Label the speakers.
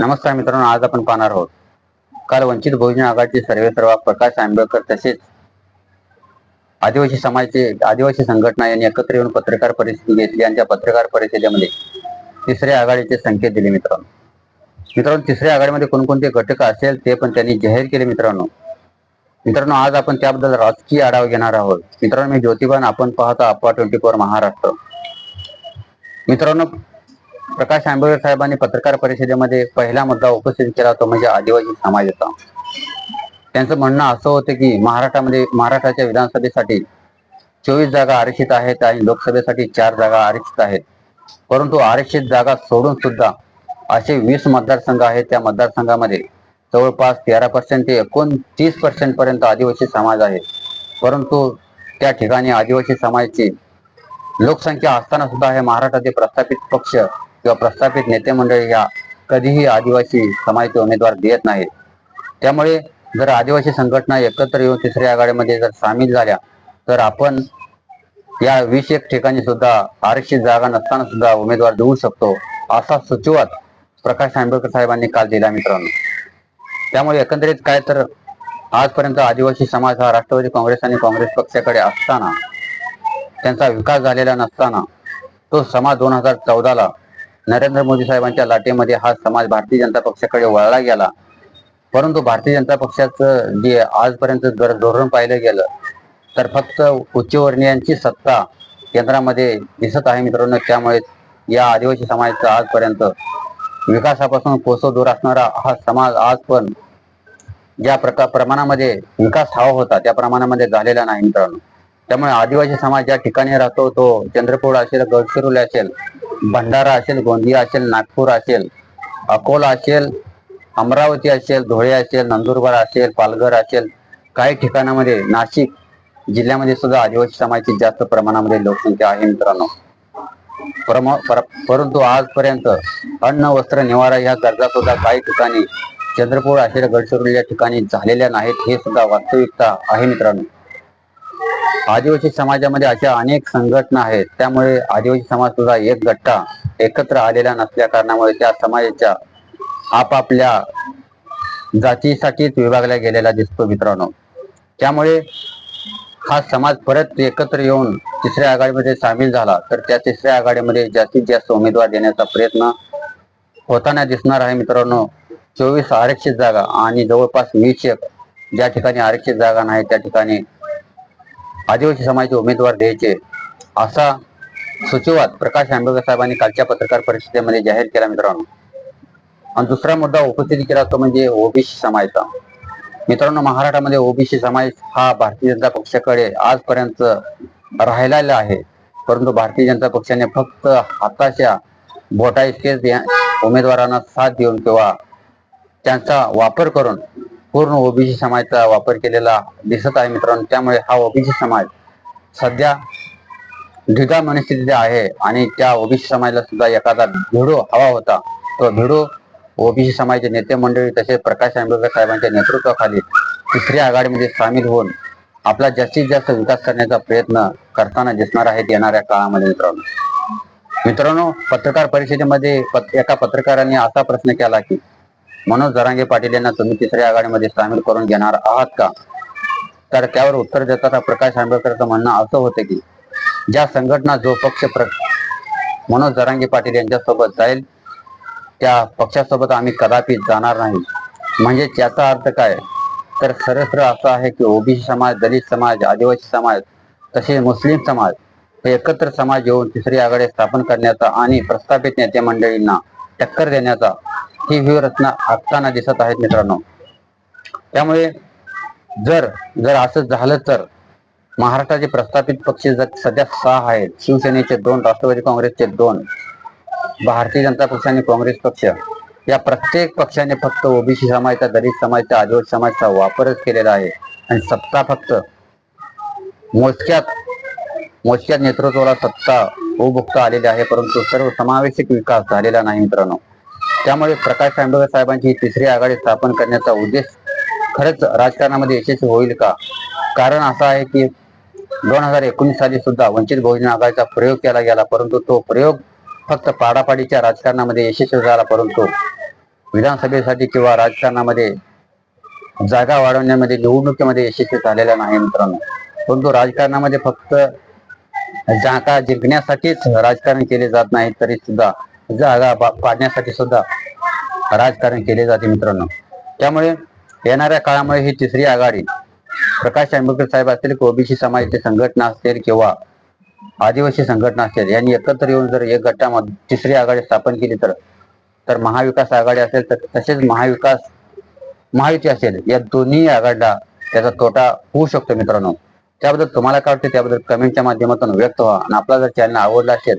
Speaker 1: नमस्कार मित्रांनो आज आपण पाहणार आहोत. काल वंचित बहुजन आघाडीचे सर्वे सर्वा प्रकाश आंबेडकर तसेच आदिवासी समाजाचे आदिवासी संघटना यांनी एकत्र येऊन पत्रकार परिषद घेतली आणि त्या पत्रकार परिषदेमध्ये तिसऱ्या आघाडीचे संकेत दिले मित्रांनो. मित्रांनो तिसऱ्या आघाडीमध्ये कोणकोणते घटक असेल ते पण त्यांनी जाहीर केले मित्रांनो. मित्रांनो आज आपण त्याबद्दल राजकीय आढावा घेणार आहोत. मित्रांनो मी ज्योतिबान आपण पाहता अप्पा ट्वेंटी फोर महाराष्ट्र. मित्रांनो प्रकाश आंबेडकर साहेबांनी पत्रकार परिषदेमध्ये पहिला मुद्दा उपस्थित केला तो म्हणजे आदिवासी समाजाचा. त्यांचं म्हणणं असं होतं की महाराष्ट्रामध्ये महाराष्ट्राच्या विधानसभेसाठी चोवीस जागा आरक्षित आहेत आणि लोकसभेसाठी चार जागा आरक्षित आहेत. परंतु आरक्षित जागा सोडून सुद्धा असे वीस मतदारसंघ आहेत त्या मतदारसंघामध्ये जवळपास तेरा पर्सेंट ते एकोणतीस पर्सेंट पर्यंत आदिवासी समाज आहे. परंतु त्या ठिकाणी आदिवासी समाजाची लोकसंख्या असताना सुद्धा हे महाराष्ट्राचे प्रस्थापित पक्ष किंवा प्रस्थापित नेते मंडळी या कधीही आदिवासी समाजाचे उमेदवार देत नाहीत. त्यामुळे जर आदिवासी संघटना एकत्र येऊन तिसऱ्या आघाडीमध्ये जर सामील झाल्या तर आपण या वीस एक ठिकाणी सुद्धा आरक्षित जागा नसताना सुद्धा उमेदवार देऊ शकतो असा सुचवत प्रकाश आंबेडकर साहेबांनी काल दिला मित्रांनो. त्यामुळे एकंदरीत काय तर आजपर्यंत आदिवासी समाज हा राष्ट्रवादी काँग्रेस आणि काँग्रेस पक्षाकडे असताना त्यांचा विकास झालेला नसताना तो समाज दोन हजार चौदाला नरेंद्र मोदी साहेबांच्या लाटेमध्ये हा समाज भारतीय जनता पक्षाकडे वळला गेला. परंतु भारतीय जनता पक्षाचं जे आजपर्यंत जर धोरण पाहिलं गेलं तर फक्त उच्चवर्णीयांची सत्ता केंद्रामध्ये दिसत आहे मित्रांनो. त्यामुळे या आदिवासी समाजाचा आजपर्यंत विकासापासून कोसो दूर असणारा हा समाज आज पण ज्या प्रकार प्रमाणामध्ये विकास हवा होता त्या प्रमाणामध्ये झालेला नाही मित्रांनो. त्यामुळे आदिवासी समाज ज्या ठिकाणी राहतो तो चंद्रपूर असेल गडचिरोली असेल भंडारा असेल गोंदिया असेल नागपूर असेल अकोला असेल अमरावती असेल धुळे असेल नंदुरबार असेल पालघर असेल काही ठिकाणामध्ये नाशिक जिल्ह्यामध्ये सुद्धा आदिवासी समाजाची जास्त प्रमाणामध्ये लोकसंख्या आहे मित्रांनो. पर, परंतु आजपर्यंत अन्न वस्त्र निवारा ह्या गरजा सुद्धा काही ठिकाणी चंद्रपूर असेल गडचिरोली या ठिकाणी झालेल्या नाहीत हे सुद्धा वास्तविकता आहे मित्रांनो. आदिवासी समाजामध्ये अशा अनेक संघटना आहेत. त्यामुळे आदिवासी समाज सुद्धा एक गट्टा एकत्र आलेला नसल्या कारणामुळे त्या समाजाच्या आपापल्या जातीसाठीच विभागला गेलेला दिसतो मित्रांनो. त्यामुळे हा समाज परत एकत्र येऊन तिसऱ्या आघाडीमध्ये सामील झाला तर त्या तिसऱ्या आघाडीमध्ये जास्तीत जास्त उमेदवार देण्याचा प्रयत्न होताना दिसणार आहे मित्रांनो. चोवीस आरक्षित जागा आणि जवळपास वीस एक ज्या ठिकाणी आरक्षित जागा नाही त्या ठिकाणी आदिवासी समाजाचे उमेदवार द्यायचे असा सुचवत प्रकाश आंबेडकर साहेबांनी कालच्या पत्रकार परिषदेमध्ये जाहीर केला मित्रांनो. आणि दुसरा मुद्दा उपस्थित केला तो म्हणजे ओबीसी समाजचा. मित्रांनो महाराष्ट्रामध्ये ओबीसी समाज हा भारतीय जनता पक्षाकडे आजपर्यंत राहिलेला आहे. परंतु भारतीय जनता पक्षाने फक्त हाताच्या बोटा इतकेच उमेदवारांना साथ देऊन किंवा त्यांचा वापर करून पूर्ण ओबीसी समाजाचा वापर केलेला दिसत आहे मित्रांनो. त्यामुळे हा ओबीसी समाज सध्या ढिगा मनस्थितीत आहे आणि त्या ओबीसी समाजाला सुद्धा एखादा भिडो हवा होता. तो भिडो ओबीसी समाजाचे नेते मंडळी तसेच प्रकाश आंबेडकर साहेबांच्या नेतृत्वाखाली तिसऱ्या आघाडीमध्ये सामील होऊन आपला जास्तीत जास्त विकास करण्याचा प्रयत्न करताना दिसणार आहेत येणाऱ्या काळामध्ये मित्रांनो. मित्रांनो पत्रकार परिषदेमध्ये पत- एका पत्रकाराने असा प्रश्न केला की मनोज जरांगे पाटील यांना तुम्ही तिसऱ्या आघाडीमध्ये सामील करून घेणार आहात का? तर त्यावर उत्तर देताना प्रकाश आंबेडकरचं म्हणणं असं होतं की ज्या संघटना जो पक्ष प्र मनोज जरांगे पाटील यांच्यासोबत जाईल त्या पक्षासोबत आम्ही कदापि जाणार नाही. म्हणजे त्याचा अर्थ काय? तर सरस्त्र असं आहे की ओबीसी समाज दलित समाज आदिवासी समाज तसेच मुस्लिम समाज हे एकत्र समाज येऊन तिसरी आघाडी स्थापन करण्याचा आणि प्रस्थापित नेते मंडळींना टक्कर देण्याचा ही व्यूहरचना आखताना दिसत आहेत मित्रांनो. त्यामुळे जर जर असं झालं तर महाराष्ट्राचे प्रस्थापित पक्ष जर सध्या सहा आहेत शिवसेनेचे दोन राष्ट्रवादी काँग्रेसचे दोन भारतीय जनता पक्ष आणि काँग्रेस पक्ष या प्रत्येक पक्षाने फक्त ओबीसी समाजचा दलित समाजचा आदिवासी समाजाचा वापरच केलेला आहे. आणि सत्ता फक्त मोजक्यात मोजक्यात नेतृत्वाला सत्ता उभुक्ता आलेली आहे परंतु सर्व समावेशक विकास झालेला नाही मित्रांनो. त्यामुळे प्रकाश आंबेडकर साहेबांची तिसरी आघाडी स्थापन करण्याचा उद्देश खरंच राजकारणामध्ये यशस्वी होईल का? कारण असं आहे की दोन हजार एकोणीस साली सुद्धा वंचित बहुजन आघाडीचा प्रयोग केला गेला परंतु तो प्रयोग फक्त पाडापाडीच्या राजकारणामध्ये यशस्वी झाला परंतु विधानसभेसाठी किंवा राजकारणामध्ये जागा वाढवण्यामध्ये निवडणुकीमध्ये यशस्वी झालेला नाही मित्रांनो. परंतु राजकारणामध्ये फक्त जागा जिंकण्यासाठीच राजकारण केले जात नाही तरी सुद्धा जागा पाडण्यासाठी सुद्धा राजकारण केले जाते मित्रांनो. त्यामुळे येणाऱ्या काळामुळे ही तिसरी आघाडी प्रकाश आंबेडकर साहेब असतील ओबीसी समाजाची संघटना असतील किंवा आदिवासी संघटना असेल यांनी एकत्र येऊन जर एक गटामध्ये तिसरी आघाडी स्थापन केली तर तर महाविकास आघाडी असेल तर तसेच महाविकास महायुती असेल या दोन्ही आघाडीला त्याचा तोटा होऊ शकतो मित्रांनो. त्याबद्दल तुम्हाला काय वाटते? त्याबद्दल कमेंटच्या माध्यमातून व्यक्त व्हा. आणि आपला जर चॅनल आवडला असेल